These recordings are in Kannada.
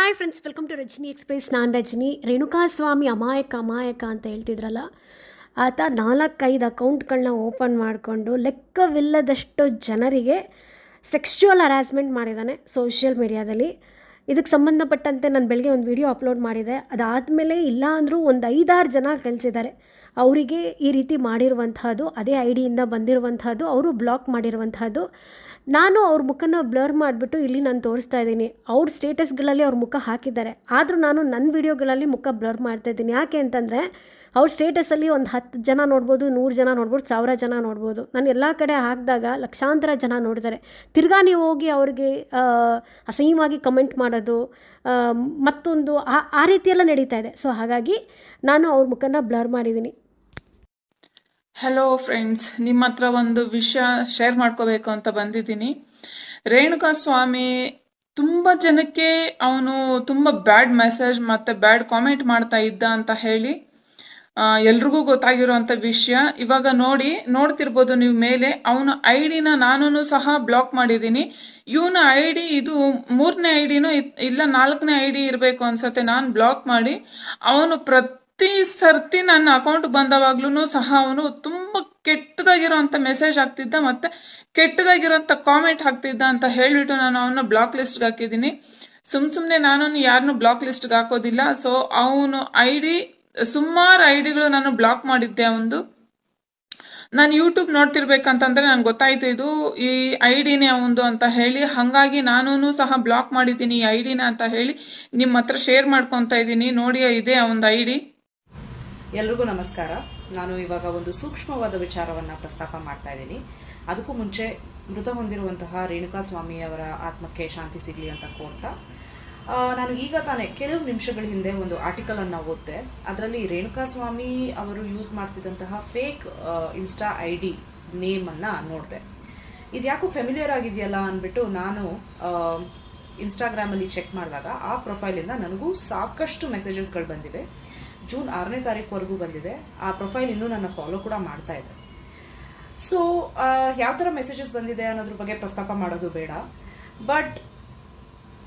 Hi friends welcome to Rajani express ನಾನು ರಜನಿ. ರೇಣುಕಾಸ್ವಾಮಿ ಅಮಾಯಕ ಅಮಾಯಕ ಅಂತ ಹೇಳ್ತಿದ್ರಲ್ಲ, ಆತ ನಾಲ್ಕೈದು ಅಕೌಂಟ್ಗಳನ್ನ ಓಪನ್ ಮಾಡಿಕೊಂಡು ಲೆಕ್ಕವಿಲ್ಲದಷ್ಟು ಜನರಿಗೆ ಸೆಕ್ಸ್ಚುವಲ್ ಹರಾಸ್ಮೆಂಟ್ ಮಾಡಿದ್ದಾನೆ ಸೋಷಿಯಲ್ ಮೀಡಿಯಾದಲ್ಲಿ ಇದಕ್ಕೆ ಸಂಬಂಧಪಟ್ಟಂತೆ ನಾನು ಬೆಳಗ್ಗೆ ಒಂದು ವಿಡಿಯೋ ಅಪ್ಲೋಡ್ ಮಾಡಿದೆ. ಅದಾದಮೇಲೆ ಇಲ್ಲ ಅಂದರೂ ಒಂದು ಐದಾರು ಜನ ಕಳಿಸಿದ್ದಾರೆ. ಅವರಿಗೆ ಈ ರೀತಿ ಮಾಡಿರುವಂತಹದ್ದು ಅದೇ ಐ ಡಿಯಿಂದ ಬಂದಿರುವಂತಹದ್ದು ಅವರು ಬ್ಲಾಕ್ ಮಾಡಿರುವಂತಹದ್ದು ನಾನು ಅವ್ರ ಮುಖನ ಬ್ಲರ್ ಮಾಡಿಬಿಟ್ಟು ಇಲ್ಲಿ ನಾನು ತೋರಿಸ್ತಾ ಇದ್ದೀನಿ. ಅವ್ರ ಸ್ಟೇಟಸ್ಗಳಲ್ಲಿ ಅವ್ರ ಮುಖ ಹಾಕಿದ್ದಾರೆ. ಆದರೂ ನಾನು ನನ್ನ ವಿಡಿಯೋಗಳಲ್ಲಿ ಮುಖ ಬ್ಲರ್ ಮಾಡ್ತಾ ಇದ್ದೀನಿ. ಯಾಕೆ ಅಂತಂದರೆ, ಅವ್ರ ಸ್ಟೇಟಸಲ್ಲಿ ಒಂದು ಹತ್ತು ಜನ ನೋಡ್ಬೋದು, ನೂರು ಜನ ನೋಡ್ಬೋದು, ಸಾವಿರ ಜನ ನೋಡ್ಬೋದು. ನಾನು ಎಲ್ಲ ಕಡೆ ಹಾಕಿದಾಗ ಲಕ್ಷಾಂತರ ಜನ ನೋಡಿದ್ದಾರೆ. ತಿರ್ಗಾ ನೀವು ಹೋಗಿ ಅವ್ರಿಗೆ ಅಸಹ್ಯವಾಗಿ ಕಮೆಂಟ್ ಮಾಡೋದು ಮತ್ತೊಂದು ಆ ಆ ರೀತಿಯೆಲ್ಲ ನಡೀತಾ ಇದೆ. ಸೊ ಹಾಗಾಗಿ ನಾನು ಅವ್ರ ಮುಖನ ಬ್ಲರ್ ಮಾಡಿದ್ದೀನಿ. ಹಲೋ ಫ್ರೆಂಡ್ಸ್ ನಿಮ್ಮ ಹತ್ರ ಒಂದು ವಿಷಯ ಶೇರ್ ಮಾಡ್ಕೋಬೇಕು ಅಂತ ಬಂದಿದ್ದೀನಿ. ರೇಣುಕಾ ಸ್ವಾಮಿ ತುಂಬ ಜನಕ್ಕೆ ಅವನು ತುಂಬ ಬ್ಯಾಡ್ ಮೆಸೇಜ್ ಮತ್ತು ಬ್ಯಾಡ್ ಕಾಮೆಂಟ್ ಮಾಡ್ತಾ ಇದ್ದ ಅಂತ ಹೇಳಿ ಎಲ್ರಿಗೂ ಗೊತ್ತಾಗಿರುವಂಥ ವಿಷಯ. ಇವಾಗ ನೋಡಿ, ನೋಡ್ತಿರ್ಬೋದು ನೀವು ಮೇಲೆ. ಅವನ ಐ ಡಿನ ನಾನು ಸಹ ಬ್ಲಾಕ್ ಮಾಡಿದ್ದೀನಿ. ಇವನ ಐ ಡಿ ಇದು ಮೂರನೇ ಐ ಡಿನೂ ಇಲ್ಲ ನಾಲ್ಕನೇ ಐ ಡಿ ಇರಬೇಕು ಅನ್ಸತ್ತೆ. ನಾನು ಬ್ಲಾಕ್ ಮಾಡಿ ಅವನು ಪ್ರತಿ ಸರ್ತಿ ನನ್ನ ಅಕೌಂಟ್ ಬಂದವಾಗ್ಲೂ ಸಹ ಅವನು ತುಂಬ ಕೆಟ್ಟದಾಗಿರೋಂಥ ಮೆಸೇಜ್ ಹಾಕ್ತಿದ್ದ ಮತ್ತೆ ಕೆಟ್ಟದಾಗಿರೋಂಥ ಕಾಮೆಂಟ್ ಹಾಕ್ತಿದ್ದ ಅಂತ ಹೇಳಿಬಿಟ್ಟು ನಾನು ಅವನ ಬ್ಲಾಕ್ ಲಿಸ್ಟ್ಗೆ ಹಾಕಿದ್ದೀನಿ. ಸುಮ್ ಸುಮ್ಮನೆ ನಾನು ಯಾರನ್ನು ಬ್ಲಾಕ್ ಲಿಸ್ಟ್ಗೆ ಹಾಕೋದಿಲ್ಲ. ಸೊ ಅವನು ಐ ಡಿ ಸುಮಾರು ಐ ಡಿಗಳು ನಾನು ಬ್ಲಾಕ್ ಮಾಡಿದ್ದೆ ಅವನು ನಾನು ಯೂಟ್ಯೂಬ್ ನೋಡ್ತಿರ್ಬೇಕಂತಂದ್ರೆ ನನಗೆ ಗೊತ್ತಾಯ್ತು ಇದು ಈ ಐ ಡಿನೇ ಅವನು ಅಂತ ಹೇಳಿ. ಹಾಗಾಗಿ ನಾನು ಸಹ ಬ್ಲಾಕ್ ಮಾಡಿದ್ದೀನಿ ಈ ಐ ಡಿನ ಅಂತ ಹೇಳಿ. ನಿಮ್ಮ ಹತ್ರ ಶೇರ್ ಮಾಡ್ಕೊತಾ ಇದ್ದೀನಿ ನೋಡಿ ಇದೆ ಒಂದು ಐ ಡಿ ಎಲ್ರಿಗೂ ನಮಸ್ಕಾರ. ನಾನು ಇವಾಗ ಒಂದು ಸೂಕ್ಷ್ಮವಾದ ವಿಚಾರವನ್ನು ಪ್ರಸ್ತಾಪ ಮಾಡ್ತಾ ಇದ್ದೀನಿ. ಅದಕ್ಕೂ ಮುಂಚೆ ಮೃತ ಹೊಂದಿರುವಂತಹ ರೇಣುಕಾ ಸ್ವಾಮಿ ಅವರ ಆತ್ಮಕ್ಕೆ ಶಾಂತಿ ಸಿಗಲಿ ಅಂತ ಕೋರ್ತಾ ನಾನು ಈಗ ತಾನೇ ಕೆಲವು ನಿಮಿಷಗಳ ಹಿಂದೆ ಒಂದು ಆರ್ಟಿಕಲ್ ಅನ್ನು ಓದಿದೆ. ಅದರಲ್ಲಿ ರೇಣುಕಾ ಸ್ವಾಮಿ ಅವರು ಯೂಸ್ ಮಾಡ್ತಿದ್ದಂತಹ ಫೇಕ್ ಇನ್ಸ್ಟಾ ಐ ಡಿ ನೇಮನ್ನು ನೋಡಿದೆ. ಇದ್ಯಾಕೋ ಫೆಮಿಲಿಯರ್ ಆಗಿದೆಯಲ್ಲ ಅಂದ್ಬಿಟ್ಟು ನಾನು ಇನ್ಸ್ಟಾಗ್ರಾಮಲ್ಲಿ ಚೆಕ್ ಮಾಡಿದಾಗ ಆ ಪ್ರೊಫೈಲಿಂದ ನನಗೂ ಸಾಕಷ್ಟು ಮೆಸೇಜಸ್ಗಳು ಬಂದಿವೆ. ಜೂನ್ ಆರನೇ ತಾರೀಕುವರೆಗೂ ಬಂದಿದೆ. ಆ ಪ್ರೊಫೈಲ್ ಇನ್ನೂ ನನ್ನ ಫಾಲೋ ಕೂಡ ಮಾಡ್ತಾ ಇದೆ. ಸೊ ಯಾವ ಥರ ಮೆಸೇಜಸ್ ಬಂದಿದೆ ಅನ್ನೋದ್ರ ಬಗ್ಗೆ ಪ್ರಸ್ತಾಪ ಮಾಡೋದು ಬೇಡ. ಬಟ್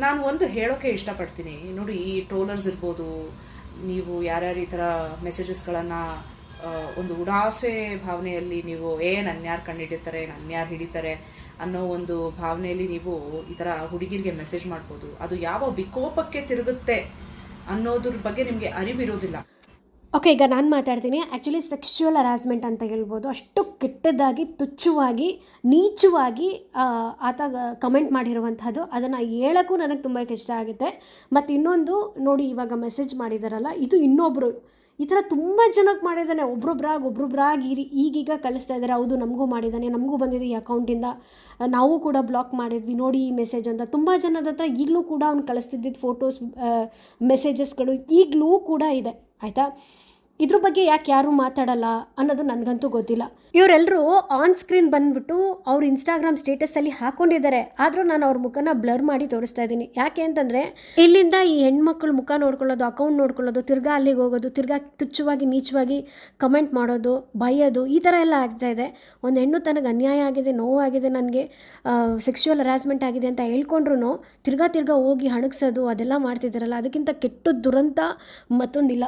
ನಾನು ಒಂದು ಹೇಳೋಕೆ ಇಷ್ಟಪಡ್ತೀನಿ. ನೋಡಿ, ಈ ಟ್ರೋಲರ್ಸ್ ಇರ್ಬೋದು, ನೀವು ಯಾರ್ಯಾರು ಈ ಥರ ಮೆಸೇಜಸ್ಗಳನ್ನು ಒಂದು ಉಡಾಫೆ ಭಾವನೆಯಲ್ಲಿ ನೀವು, ಏ ನನ್ಯಾರು ಕಂಡುಹಿಡಿತಾರೆ ನನ್ಯಾರು ಹಿಡಿತಾರೆ ಅನ್ನೋ ಒಂದು ಭಾವನೆಯಲ್ಲಿ ನೀವು ಈ ಥರ ಹುಡುಗಿರಿಗೆ ಮೆಸೇಜ್ ಮಾಡ್ಬೋದು. ಅದು ಯಾವ ವಿಕೋಪಕ್ಕೆ ತಿರುಗುತ್ತೆ ಅನ್ನೋದ್ರ ಬಗ್ಗೆ ನಿಮಗೆ ಅರಿವಿರೋದಿಲ್ಲ. ಓಕೆ, ಈಗ ನಾನು ಮಾತಾಡ್ತೀನಿ. ಆ್ಯಕ್ಚುಲಿ ಸೆಕ್ಷುವಲ್ ಹರಾಸ್ಮೆಂಟ್ ಅಂತ ಹೇಳ್ಬೋದು. ಅಷ್ಟು ಕೆಟ್ಟದಾಗಿ, ತುಚ್ಛವಾಗಿ, ನೀಚವಾಗಿ ಆತ ಕಮೆಂಟ್ ಮಾಡಿರುವಂಥದ್ದು ಅದನ್ನು ಹೇಳೋಕ್ಕೂ ನನಗೆ ತುಂಬ ಕಷ್ಟ ಆಗುತ್ತೆ. ಮತ್ತು ಇನ್ನೊಂದು, ನೋಡಿ ಇವಾಗ ಮೆಸೇಜ್ ಮಾಡಿದಾರಲ್ಲ, ಇದು ಇನ್ನೊಬ್ಬರು ಈ ಥರ ತುಂಬ ಜನಕ್ಕೆ ಮಾಡಿದ್ದಾನೆ ಒಬ್ರೊಬ್ರಾಗಿ ಒಬ್ರೊಬ್ರಾಗಿ ಇರಿ, ಈಗೀಗ ಕಳಿಸ್ತಾ ಇದ್ದಾರೆ ಹೌದು, ನಮಗೂ ಮಾಡಿದ್ದಾನೆ ನಮಗೂ ಬಂದಿದೆ ಈ ಅಕೌಂಟಿಂದ ನಾವು ಕೂಡ ಬ್ಲಾಕ್ ಮಾಡಿದ್ವಿ. ನೋಡಿ ಈ ಮೆಸೇಜ್ ಅಂತ. ತುಂಬ ಜನದ ಹತ್ರ ಈಗಲೂ ಕೂಡ ಅವ್ನು ಕಳಿಸ್ತಿದ್ದಿದ್ದು ಫೋಟೋಸ್ ಮೆಸೇಜಸ್ಗಳು ಈಗಲೂ ಕೂಡ ಇದೆ. ಆಯಿತಾ? ಇದ್ರ ಬಗ್ಗೆ ಯಾಕೆ ಯಾರೂ ಮಾತಾಡಲ್ಲ ಅನ್ನೋದು ನನಗಂತೂ ಗೊತ್ತಿಲ್ಲ. ಇವರೆಲ್ಲರೂ ಆನ್ ಸ್ಕ್ರೀನ್ ಬಂದ್ಬಿಟ್ಟು ಅವ್ರ ಇನ್ಸ್ಟಾಗ್ರಾಮ್ ಸ್ಟೇಟಸಲ್ಲಿ ಹಾಕೊಂಡಿದ್ದಾರೆ. ಆದರೂ ನಾನು ಅವ್ರ ಮುಖನ ಬ್ಲರ್ ಮಾಡಿ ತೋರಿಸ್ತಾ ಇದ್ದೀನಿ. ಯಾಕೆ ಅಂತಂದರೆ, ಇಲ್ಲಿಂದ ಈ ಹೆಣ್ಮಕ್ಳು ಮುಖ ನೋಡ್ಕೊಳ್ಳೋದು ಅಕೌಂಟ್ ನೋಡ್ಕೊಳ್ಳೋದು, ತಿರ್ಗಾ ಅಲ್ಲಿಗೆ ಹೋಗೋದು, ತಿರ್ಗಾ ತುಚ್ಛವಾಗಿ, ನೀಚವಾಗಿ ಕಮೆಂಟ್ ಮಾಡೋದು, ಬೈಯೋದು, ಈ ಥರ ಎಲ್ಲ ಆಗ್ತಾ ಇದೆ. ಒಂದು ಹೆಣ್ಣು ತನಗೆ ಅನ್ಯಾಯ ಆಗಿದೆ ನೋವಾಗಿದೆ ನನಗೆ ಸೆಕ್ಷುವಲ್ ಹರಾಸ್ಮೆಂಟ್ ಆಗಿದೆ ಅಂತ ಹೇಳ್ಕೊಂಡ್ರು ತಿರ್ಗಾ ತಿರ್ಗಾ ಹೋಗಿ ಹಣಗ್ಸೋದು, ಅದೆಲ್ಲ ಮಾಡ್ತಿದ್ದಾರಲ್ಲ ಅದಕ್ಕಿಂತ ಕೆಟ್ಟ ದುರಂತ ಮತ್ತೊಂದಿಲ್ಲ.